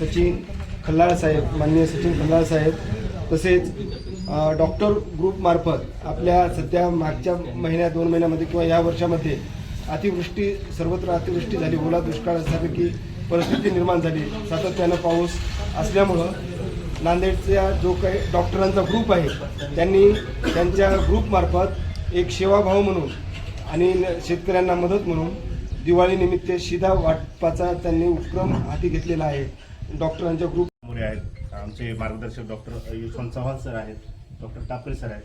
सचिन खल्लाळ साहेब माननीय सचिन खल्लाळ साहेब तसेच डॉक्टर ग्रुपमार्फत आपल्या सध्या मागच्या महिन्यात दोन महिन्यामध्ये किंवा या वर्षामध्ये अतिवृष्टी सर्वत्र अतिवृष्टी झाली ओला दुष्काळासारखी परिस्थिती निर्माण झाली सातत्यानं पाऊस असल्यामुळं नांदेडचा जो काही डॉक्टरांचा ग्रुप आहे त्यांनी त्यांच्या ग्रुपमार्फत एक सेवाभाव म्हणून आणि न- शेतकऱ्यांना मदत म्हणून दिवाळीनिमित्त शिधा वाटपाचा त्यांनी उपक्रम हाती घेतलेला आहे. डॉक्टरांच्या ग्रुप आहेत. आमचे मार्गदर्शक डॉक्टर यशवंत चव्हाण सर आहेत डॉक्टर टापरे सर आहेत.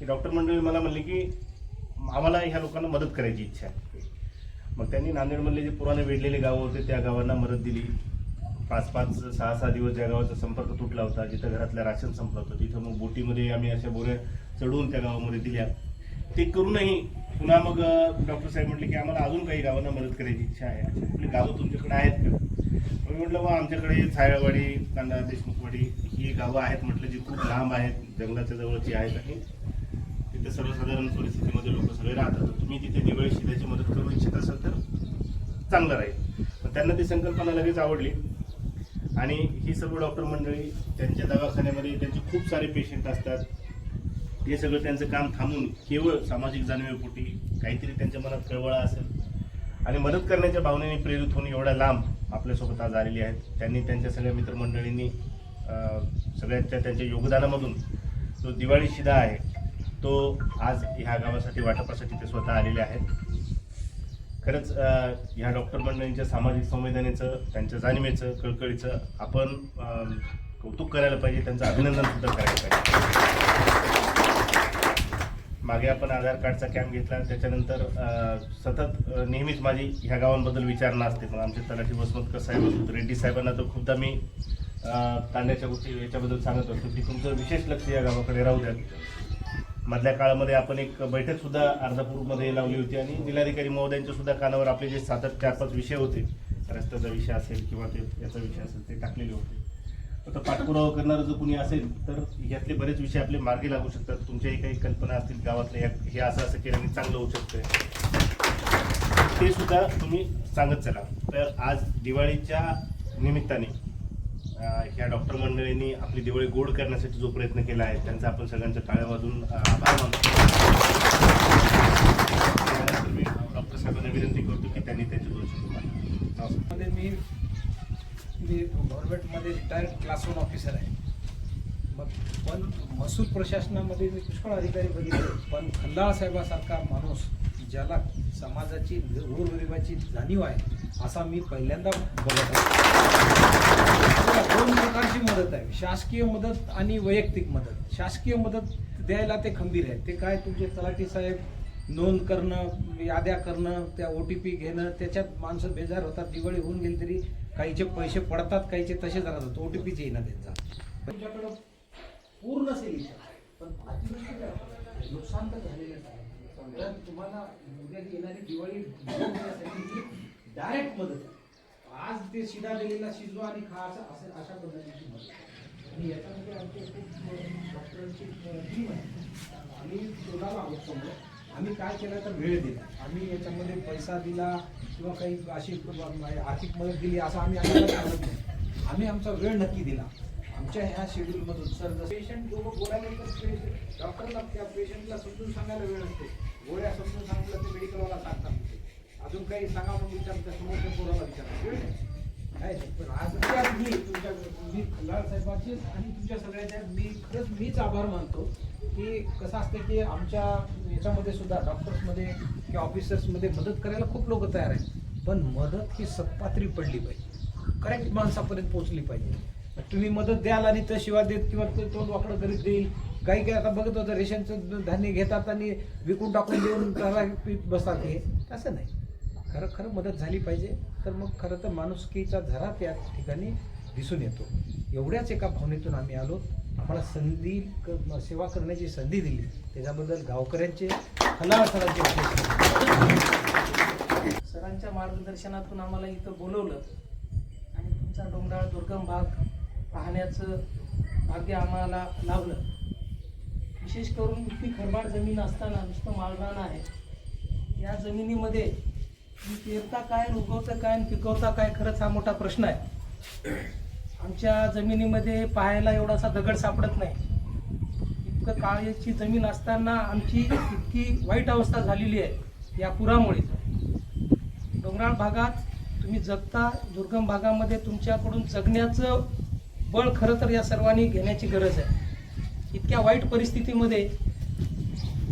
हे डॉक्टर मंडळी मला म्हणले की आम्हाला ह्या लोकांना मदत करायची इच्छा आहे. मग त्यांनी नांदेडमधले जे पुराने वेढलेले गावं होते त्या गावांना मदत दिली. पाच पाच सहा सहा दिवस ज्या गावाचा संपर्क तुटला होता जिथं घरातलं राशन संपलं होतं तिथं मग बोटीमध्ये आम्ही अशा बोऱ्या चढवून त्या गावामध्ये दिल्या. ते करूनही पुन्हा मग डॉक्टर साहेब म्हटले की आम्हाला अजून काही गावांना मदत करायची इच्छा आहे. अशी कुठली गावं तुमच्याकडे आहेत का? मी म्हटलं मग आमच्याकडे सायळवाडी कांदा देशमुखवाडी ही गावं आहेत म्हटलं जी खूप लांब आहेत जंगलाच्या जवळची आहेत आणि तिथे सर्वसाधारण परिस्थितीमध्ये लोक सगळे राहतात. तर तुम्ही तिथे दिवाळी शिद्याची मदत करू इच्छित असाल तर चांगलं राहील. पण त्यांना ती संकल्पना लगेच आवडली. आणि ही सर्व डॉक्टर मंडळी त्यांच्या दवाखान्यामध्ये त्यांचे खूप सारे पेशंट असतात. हे सगळं त्यांचं काम थांबून केवळ सामाजिक जाणीवेपोटी काहीतरी त्यांच्या मनात कळवळा असेल. आणि मदत करण्याच्या भावनेने प्रेरित होऊन एवढ्या लांब आपल्यासोबत आज आलेली आहेत. त्यांनी त्यांच्या सगळ्या मित्रमंडळींनी सगळ्यांच्या त्यांच्या योगदानामधून जो दिवाळी शिदा आहे तो आज ह्या गावासाठी वाटपासाठी ते स्वतः आलेले आहेत. खरंच ह्या डॉक्टर मंडळींच्या सामाजिक संवेदनेचं त्यांच्या जाणीवेचं कळकळीचं आपण कौतुक करायला पाहिजे त्यांचं अभिनंदन सुद्धा करायला पाहिजे. मागे आपण आधार कार्डचा कॅम्प घेतला त्याच्यानंतर सतत नेहमीच माझी ह्या गावांबद्दल विचारणा असते. मग आमचे तलाठी वसमतकर साहेब असतो रेड्डी साहेबांना तर खूपदा मी तांड्याच्या गोष्टी याच्याबद्दल सांगत असतो की तुमचं विशेष लक्ष या गावाकडे राहू द्या. मधल्या काळामध्ये आपण एक बैठक सुद्धा अर्धापूरमध्ये लावली होती आणि जिल्हाधिकारी महोदयांच्या सुद्धा कानावर आपले जे सात चार पाच विषय होते रस्त्याचा विषय असेल किंवा ते याचा विषय असेल ते टाकलेले होते. आता पाठपुरावा करणारं जर कुणी असेल तर यातले बरेच विषय आपले मार्गी लागू शकतात. तुमच्याही काही कल्पना असतील गावातल्या हे असं असं केल्याने चांगलं होऊ शकतं ते सुद्धा तुम्ही सांगत चला. तर आज दिवाळीच्या निमित्ताने ह्या डॉक्टर मंडळींनी आपली दिवाळी गोड करण्यासाठी जो प्रयत्न केला आहे त्यांचा आपण सगळ्यांच्या टाळ्या वाजून आभार मानतो. मी डॉक्टर साहेबांना विनंती करतो की त्यांनी त्यांचे दोन मध्ये मी मी गव्हर्नमेंटमध्ये रिटायर्ड क्लास वन ऑफिसर आहे. मग पण महसूल प्रशासनामध्ये मी पुष्कळ अधिकारी बघितले. पण खल्लाळ साहेबासारखा माणूस ज्याला समाजाची गोरगरिबाची जाणीव आहे असा मी पहिल्यांदा बघत आहे. दोन प्रकारची मदत आहे. शासकीय मदत आणि वैयक्तिक मदत. शासकीय मदत द्यायला ते खंबीर आहे ते काय तुमचे तलाठी साहेब नोंद करणं याद्या करणं त्या ओ टी पी घेणं त्याच्यात माणसं बेजार होतात. दिवाळी होऊन गेली तरी काहीचे पैसे पडतात काहीचे तसेच राहतात ओ टी पीच येईना त्यांचा. तुमच्याकडं पूर्ण सेलिंग पण अतिवृष्टी नुकसान तर झालेलंच आहे. तर तुम्हाला उद्या येणारी दिवाळी डायरेक्ट मदत आहे. आज ते शिदा दिलेला शिजवा आणि खा असं असं अशा पद्धतीची मदत आणि याच्यामध्ये आमची खूप डॉक्टरांची टीम आहे. आम्ही शोधायला आहोत समोर. आम्ही काय केलं तर वेळ दिला. आम्ही याच्यामध्ये पैसा दिला किंवा काही अशी आर्थिक मदत दिली असं आम्ही सांगत नाही. आम्ही आमचा वेळ नक्की दिला. आमच्या ह्या शेड्यूलमधून सर जर पेशंट जो गोळ्या डॉक्टरला त्या पेशंटला समजून सांगायला वेळ असतो गोळ्या समजून सांगितलं ते मेडिकलवाला सांगतात अजून काही सांगा मग विचारतं समोरच्या पोराला विचारतात. वेळ नाही. काय पण आज मी तुमच्या मी खल्लाळ साहेबांचे आणि तुमच्या सगळ्याच्या मी खरंच मीच आभार मानतो. की कसं असतं की आमच्या याच्यामध्ये सुद्धा डॉक्टर्समध्ये किंवा ऑफिसर्समध्ये मदत करायला खूप लोक तयार आहेत. पण मदत ही सत्पात्री पडली पाहिजे. करेक्ट माणसापर्यंत पोहोचली पाहिजे. तुम्ही मदत द्याल आणि तर शिवा देत किंवा तो तोंड वाकडं करीत देईल. काही काही आता बघत होतं रेशनचं धान्य घेतात आणि विकून टाकून देऊन त्याला पीठ बसतात हे. असं नाही. खरं खरं मदत झाली पाहिजे. तर मग खरं तर माणुसकीचा झरा त्या ठिकाणी दिसून येतो. एवढ्याच एका भावनेतून आम्ही आलो. आम्हाला संधी क- सेवा करण्याची संधी दिली. त्याच्याबद्दल गावकऱ्यांचे खलाळ सरांचे सरांच्या मार्गदर्शनातून आम्हाला इथं बोलवलं आणि तुमचा डोंगराळ दुर्गम भाग पाहण्याचं भाग्य आम्हाला लावलं विशेष करून इतकी खरबाड जमीन असताना नुसतं माळरान आहे. या जमिनीमध्ये तुम्ही पेरता काय आणि उगवता काय आणि पिकवता काय खरंच हा मोठा प्रश्न आहे. आमच्या जमिनीमध्ये पाहायला एवढासा दगड सापडत नाही. इतकं काळ्याची जमीन असताना आमची इतकी वाईट अवस्था झालेली आहे या पुरामुळे. डोंगराळ भागात तुम्ही जगता दुर्गम भागामध्ये तुमच्याकडून जगण्याचं बळ खरं तर या सर्वांनी घेण्याची गरज आहे. इतक्या वाईट परिस्थितीमध्ये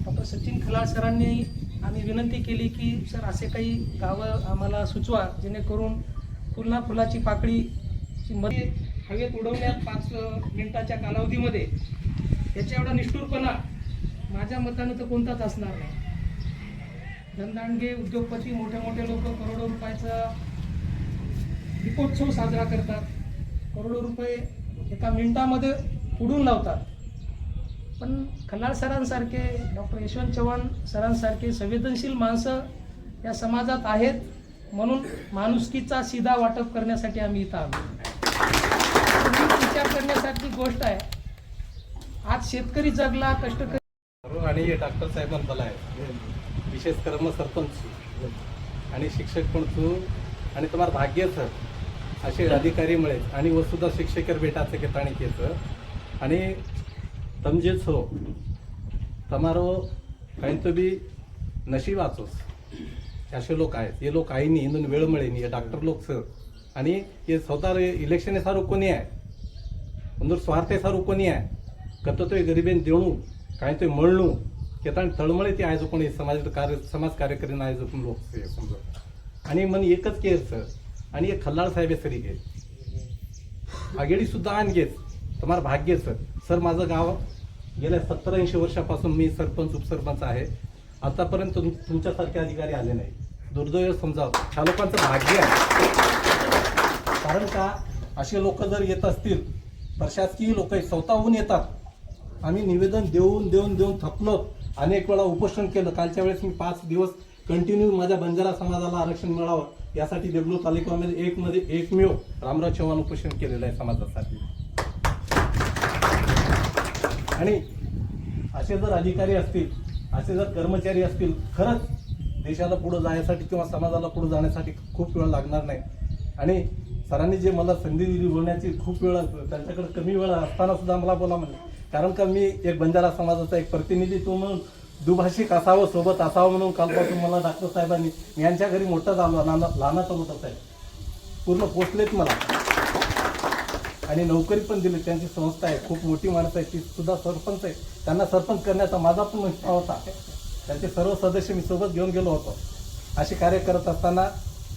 डॉक्टर सचिन खलाळ सरांनी आम्ही विनंती केली की सर असे काही गावं आम्हाला सुचवा जेणेकरून फुलना फुलाची पाकळी मध्ये हवेत उडवण्यात पाच मिनिटाच्या कालावधीमध्ये. याच्या एवढा निष्ठुरपणा माझ्या मतानं तर कोणताच असणार नाही. धनदांडगे उद्योगपती मोठे मोठे लोक करोडो रुपयाचा दीपोत्सव साजरा करतात. करोडो रुपये एका मिनिटामध्ये उडून लावतात. पण खलाळ सरांसारखे डॉक्टर यशवंत चव्हाण सरांसारखे संवेदनशील माणसं या समाजात आहेत म्हणून माणुसकीचा सीधा वाटप करण्यासाठी आम्ही इथं आलो. करण्यासारखी गोष्ट आहे. आज शेतकरी जगला कष्टकरी आणि डॉक्टर साहेबांना आहे. विशेष कर्म सरपंच. आणि शिक्षक पण तू आणि तुम्हाला भाग्य सर. असे अधिकारी मिळेल आणि वस्तुधा शिक्षकर भेटाचं केताणी केचं आणि समजेच हो. तमारो काही तो बी नशिबाचोस असे लोक आहेत. हे लोक आहे नी वेळ मिळेनी हे डॉक्टर लोक सर. आणि हे स्वतः इलेक्शन हे सारू कोणी आहे? अंदर स्वार्थ सारू कोणी आहे. कत तो गरिबेन देणू काय तो मळणू केताण तळमळे ते आयजो कोणी समाज कार्य समाज कार्य करीन आयजो पण लोक. समजा. आणि मन एकच केर सर आणि एक खल्लाळ साहेब सरी घे आगेडी सुद्धा आण घेत तुम्हाला भाग्य सर. सर माझं गाव गेल्या सत्तर ऐंशी वर्षापासून मी सरपंच उपसरपंच आहे. आतापर्यंत तुम- तुमच्यासारखे अधिकारी आले नाही. दुर्दैव समजा ह्या लोकांचं भाग्य आहे. कारण का असे लोक जर येत असतील प्रशासकीय लोक स्वतःहून येतात. आम्ही निवेदन देऊन देऊन देऊन थकलो. अनेक वेळा उपोषण केलं. कालच्या वेळेस मी पाच दिवस कंटिन्यू माझ्या बंजारा समाजाला आरक्षण मिळावं. यासाठी देगलूर तालुक्यामध्ये एकमध्ये एकमेव रामराव चव्हाण उपोषण केलेलं आहे समाजासाठी. आणि असे जर अधिकारी असतील असे जर कर्मचारी असतील खरंच देशाला पुढे जाण्यासाठी किंवा समाजाला पुढे जाण्यासाठी खूप वेळ लागणार नाही. आणि सरांनी जे मला संधी दिली बोलण्याची खूप वेळ त्यांच्याकडे कमी वेळ असताना सुद्धा मला बोला म्हणले कारण का मी एक बंजारा समाजाचा एक प्रतिनिधित्व म्हणून दुभाषिक असावं सोबत असावं म्हणून कालपासून मला डॉक्टर साहेबांनी यांच्या घरी मोठा झालो लहाना- लहानाचा मोठा साहेब पूर्ण पोचलेत मला. आणि नोकरी पण दिली त्यांची संस्था आहे खूप मोठी माणसं आहे ती सुद्धा सरपंच आहे. त्यांना सरपंच करण्याचा माझा पण होता त्यांचे सर्व सदस्य मी सोबत घेऊन गेलो होतो. असे कार्य करत असताना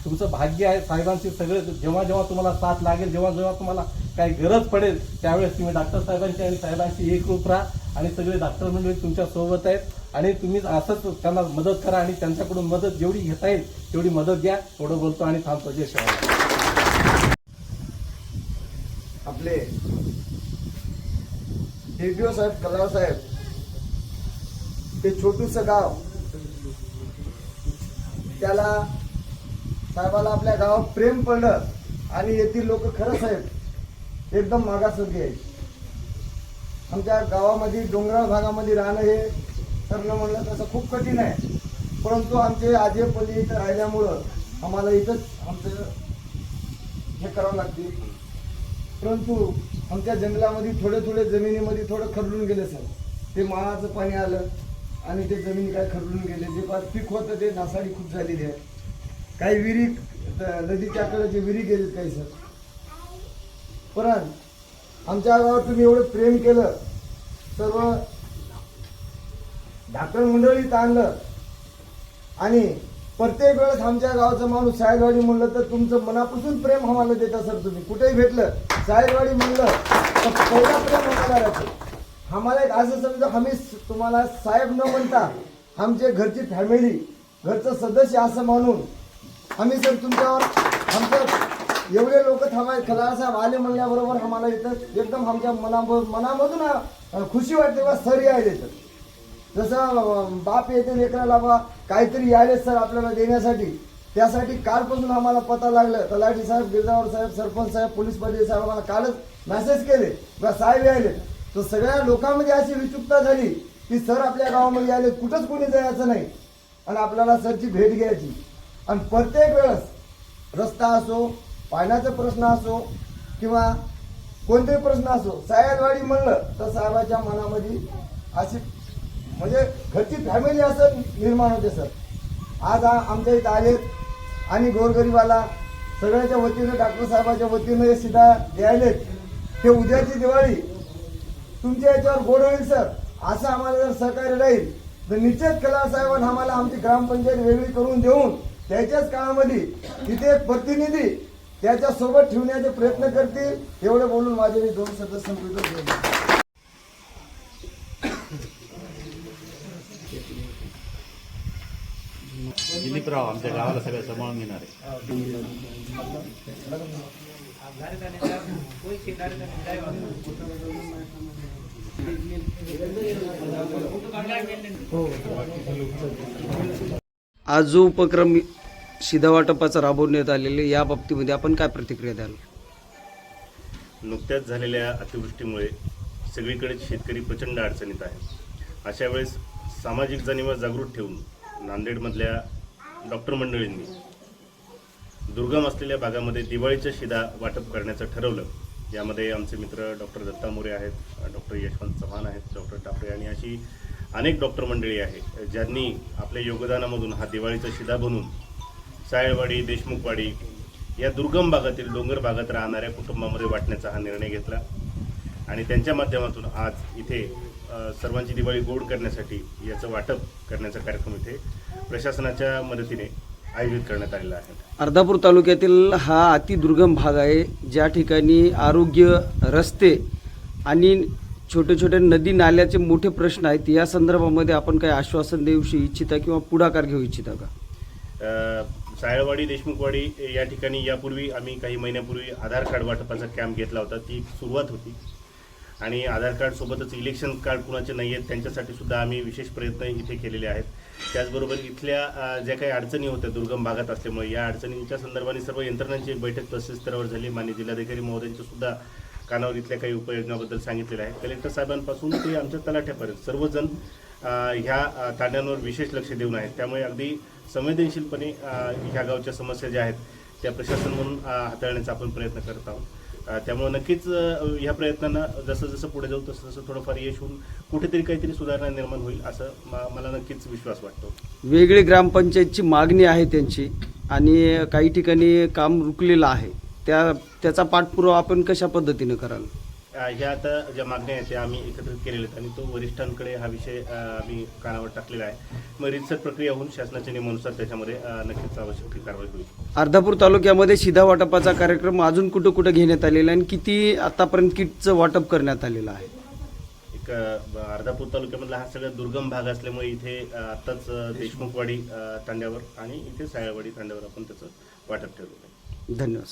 तुमचं भाग्य आहे साहेबांची सगळे जेव्हा जेव्हा तुम्हाला साथ लागेल जेव्हा जेव्हा तुम्हाला काही गरज पडेल त्यावेळेस तुम्ही डॉक्टर साहेबांची आणि साहेबांची एकरूप राहा आणि सगळे डॉक्टर मंडळी तुमच्यासोबत आहेत. आणि तुम्ही असंच त्यांना मदत करा आणि त्यांच्याकडून मदत जेवढी घेता येईल तेवढी मदत घ्या. एवढं बोलतो आणि थांबतो. जय शिवाय आपले डीपीओ साहेब कलाळ साहेब ते छोटूस गाव त्याला साहेबाला आपल्या गावात प्रेम पडलं आणि येथील लोक खरं साहेब एकदम मागासवर्गीय आहेत. आमच्या गावामध्ये डोंगराळ भागामध्ये राहणं हे करणं म्हणलं तसं खूप कठीण आहे. परंतु आमचे आजे पल्ली इथं राहिल्यामुळं आम्हाला इथंच आमचं हे करावं लागते. परंतु आमच्या जंगलामध्ये थोडे थोडे जमिनीमध्ये थोडं खरडून गेले सर. ते माळाचं पाणी आलं आणि ते जमीन काय खरडून गेले. जे पाच पीक होतं ते नासाडी खूप झालेली आहे. काही विहिरी नदीच्या कडे विहिरी गेलेत काही सर. परत आमच्या गावात तुम्ही एवढं प्रेम केलं सर्व ढाकण मंडळीत आणलं आणि प्रत्येक वेळेस आमच्या गावाचं माणूस साहेबवाडी म्हणलं तर तुमचं मनापासून प्रेम आम्हाला देता सर तुम्ही. कुठेही भेटलं साहेबवाडी म्हणलं तर पहिला प्रेम आम्हाला राहतो आम्हाला एक असं समजा आम्ही तुम्हाला साहेब न म्हणता आमचे घरची फॅमिली घरचं सदस्य असं मानून आम्ही सर तुमच्यावर आमचं एवढे लोक थांबाय खलासाहेब आले म्हणल्याबरोबर आम्हाला इथं एकदम आमच्या मना मनामधून खुशी वाटते बा सर यायले तर जसं बाप येते लेकराला बा काहीतरी यायले सर आपल्याला देण्यासाठी त्यासाठी कालपासून आम्हाला पता लागलं. तलाठी साहेब गिरजावर साहेब सरपंच साहेब पोलीस पाटील साहेब आम्हाला कालच मेसेज केले बा साहेब यायले. तर सगळ्या लोकांमध्ये अशी विचुकता झाली की सर आपल्या गावामध्ये आले कुठंच कोणी जायचं नाही. आणि आपल्याला सरची भेट घ्यायची. आणि प्रत्येक वेळेस रस्ता असो पाण्याचा प्रश्न असो किंवा कोणतेही प्रश्न असो सायदवाडी म्हणलं तर साहेबाच्या मनामध्ये अशी म्हणजे घरची फॅमिली असं निर्माण होते सर. आज आमच्या इथं आलेत आणि गोरगरीबाला सगळ्याच्या वतीनं डॉक्टर साहेबाच्या वतीनं हे सीधा द्यायलेत. ते उद्याची दिवाळी तुमच्या याच्यावर गोड होईल सर. असं आम्हाला जर सहकार्य राहील तर निश्चित कला साहेबांना आम्हाला आमची ग्रामपंचायत वेगळी करून देऊन त्याच्याच काळामध्ये तिथे एक प्रतिनिधी त्याच्या सोबत ठेवण्याचे प्रयत्न करतील एवढे बोलून माझे मी दोन शब्द केले दिलीपराव आमच्या गावाला सगळं सांभाळून घेणार. आहे आज जो उपक्रम शिधा वाटपाचा राबवण्यात आलेले या बाबतीमध्ये आपण काय प्रतिक्रिया द्याल? नुकत्याच झालेल्या अतिवृष्टीमुळे सगळीकडे शेतकरी प्रचंड अडचणीत आहे अशा वेळेस सामाजिक जाणीवा जागृत ठेवून नांदेडमधल्या डॉक्टर मंडळींनी दुर्गम असलेल्या भागामध्ये दिवाळीच्या शिदा वाटप करण्याचं ठरवलं. यामध्ये आमचे मित्र डॉक्टर दत्ता मोरे आहेत डॉक्टर यशवंत चव्हाण आहेत डॉक्टर टापरे आणि अशी अनेक डॉक्टर मंडळी आहे ज्यांनी आपल्या योगदानामधून हा दिवाळीचा शिदा बनून सायळवाडी देशमुखवाडी या दुर्गम भागातील डोंगर भागात राहणाऱ्या कुटुंबामध्ये वाटण्याचा हा निर्णय घेतला. आणि त्यांच्या माध्यमातून आज इथे सर्वांची दिवाळी गोड करण्यासाठी याचं वाटप करण्याचा कार्यक्रम इथे प्रशासनाच्या मदतीने आयोजित करण्यात आलेला आहे. अर्धापूर तालुक्यातील हा अतिदुर्गम भाग आहे. ज्या ठिकाणी आरोग्य रस्ते आणि छोटे छोटे नदी नाल्याचे मोठे प्रश्न आहेत. या संदर्भामध्ये आपण काही आश्वासन देऊ इच्छिता किंवा पुढाकार घेऊ इच्छिता का? सायळवाडी देशमुखवाडी या ठिकाणी यापूर्वी आम्ही काही महिन्यापूर्वी आधार कार्ड वाटपाचा कॅम्प घेतला होता. ती सुरुवात होती. आणि आधार कार्ड सोबतच इलेक्शन कार्ड कुणाचे नाही आहेत त्यांच्यासाठी सुद्धा आम्ही विशेष प्रयत्न इथे केलेले आहेत. त्याचबरोबर इथल्या ज्या काही अडचणी होत्या दुर्गम भागात असल्यामुळे या अडचणींच्या संदर्भाने सर्व यंत्रणांची एक बैठक तहसील स्तरावर झाली. मान्य जिल्हाधिकारी महोदयांच्या सुद्धा कानावर इथल्या काही उपाययोजनाबद्दल सांगितलेलं आहे. कलेक्टर साहेबांपासून ते आमच्या तलाठ्यापर्यंत सर्वजण ह्या तांड्यांवर विशेष लक्ष देऊन आहेत. त्यामुळे अगदी संवेदनशीलपणे ह्या गावच्या समस्या ज्या आहेत त्या प्रशासन म्हणून हाताळण्याचा आपण प्रयत्न करत आहोत. त्यामुळे नक्कीच ह्या प्रयत्नांना जसं जसं पुढे जाऊ तसं तसं थोडंफार यश होऊन कुठेतरी काहीतरी सुधारणा निर्माण होईल असं मला नक्कीच विश्वास वाटतो. वेगळी ग्रामपंचायतची मागणी आहे त्यांची आणि काही ठिकाणी काम रुकलेलं आहे. त्या त्याचा पाठपुरावा आपण कशा पद्धतीनं कराल? ह्या आता ज्या मागण्या आहेत त्या आम्ही एकत्रित केलेल्या आहेत आणि तो वरिष्ठांकडे हा विषय आम्ही कानावर टाकलेला आहे. मग रितसर प्रक्रिया होऊन शासनाच्या नियमानुसार त्याच्यामध्ये नक्कीच आवश्यक ती कारवाई होईल. अर्धापूर तालुक्यामध्ये शिधा वाटपाचा कार्यक्रम अजून कुठं कुठं घेण्यात आलेला आहे आणि किती आतापर्यंत किटचं वाटप करण्यात आलेलं आहे? एक अर्धापूर तालुक्यामधला हा सगळ्यात दुर्गम भाग असल्यामुळे इथे आत्ताच देशमुखवाडी तांड्यावर आणि इथे सायळवाडी तांड्यावर आपण त्याचं वाटप ठेवलेलं आहे. धन्यवाद